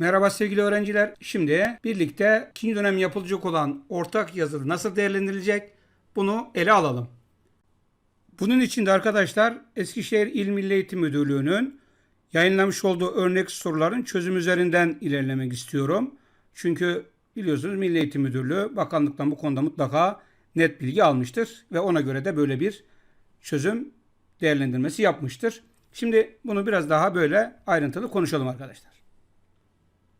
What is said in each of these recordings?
Merhaba sevgili öğrenciler. Şimdi birlikte ikinci dönem yapılacak olan ortak yazılı nasıl değerlendirilecek bunu ele alalım. Bunun için de arkadaşlar Eskişehir İl Milli Eğitim Müdürlüğü'nün yayınlamış olduğu örnek soruların çözüm üzerinden ilerlemek istiyorum. Çünkü biliyorsunuz Milli Eğitim Müdürlüğü bakanlıktan bu konuda mutlaka net bilgi almıştır ve ona göre de böyle bir çözüm değerlendirmesi yapmıştır. Şimdi bunu biraz daha böyle ayrıntılı konuşalım arkadaşlar.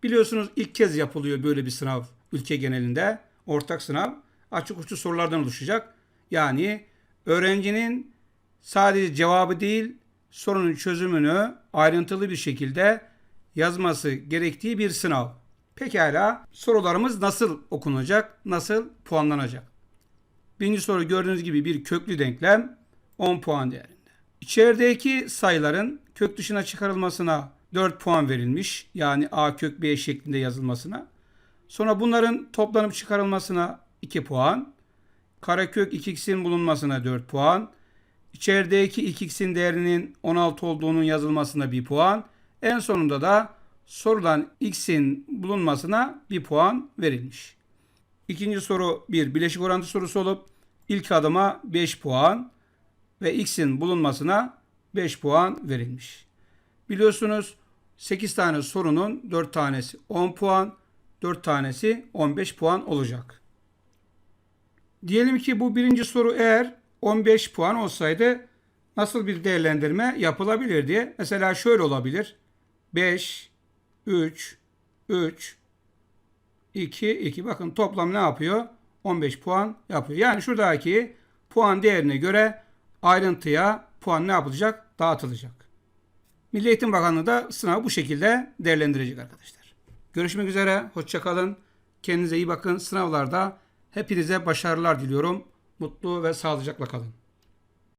Biliyorsunuz ilk kez yapılıyor böyle bir sınav ülke genelinde. Ortak sınav açık uçlu sorulardan oluşacak. Yani öğrencinin sadece cevabı değil sorunun çözümünü ayrıntılı bir şekilde yazması gerektiği bir sınav. Pekala sorularımız nasıl okunacak, nasıl puanlanacak? Birinci soru gördüğünüz gibi bir köklü denklem 10 puan değerinde. İçerideki sayıların kök dışına çıkarılmasına 4 puan verilmiş. Yani a kök b şeklinde yazılmasına. Sonra bunların toplanıp çıkarılmasına 2 puan. Karekök 2x'in bulunmasına 4 puan. İçerideki 2x'in değerinin 16 olduğunun yazılmasına 1 puan. En sonunda da sorulan x'in bulunmasına 1 puan verilmiş. İkinci soru bir bileşik orantı sorusu olup ilk adıma 5 puan ve x'in bulunmasına 5 puan verilmiş. Biliyorsunuz 8 tane sorunun 4 tanesi 10 puan, 4 tanesi 15 puan olacak. Diyelim ki bu birinci soru eğer 15 puan olsaydı nasıl bir değerlendirme yapılabilir diye. Mesela şöyle olabilir. 5, 3, 3, 2, 2. Bakın toplam ne yapıyor? 15 puan yapıyor. Yani şuradaki puan değerine göre ayrıntıya puan ne yapılacak? Dağıtılacak. Milli Eğitim Bakanlığı da sınavı bu şekilde değerlendirecek arkadaşlar. Görüşmek üzere. Hoşçakalın. Kendinize iyi bakın. Sınavlarda hepinize başarılar diliyorum. Mutlu ve sağlıcakla kalın.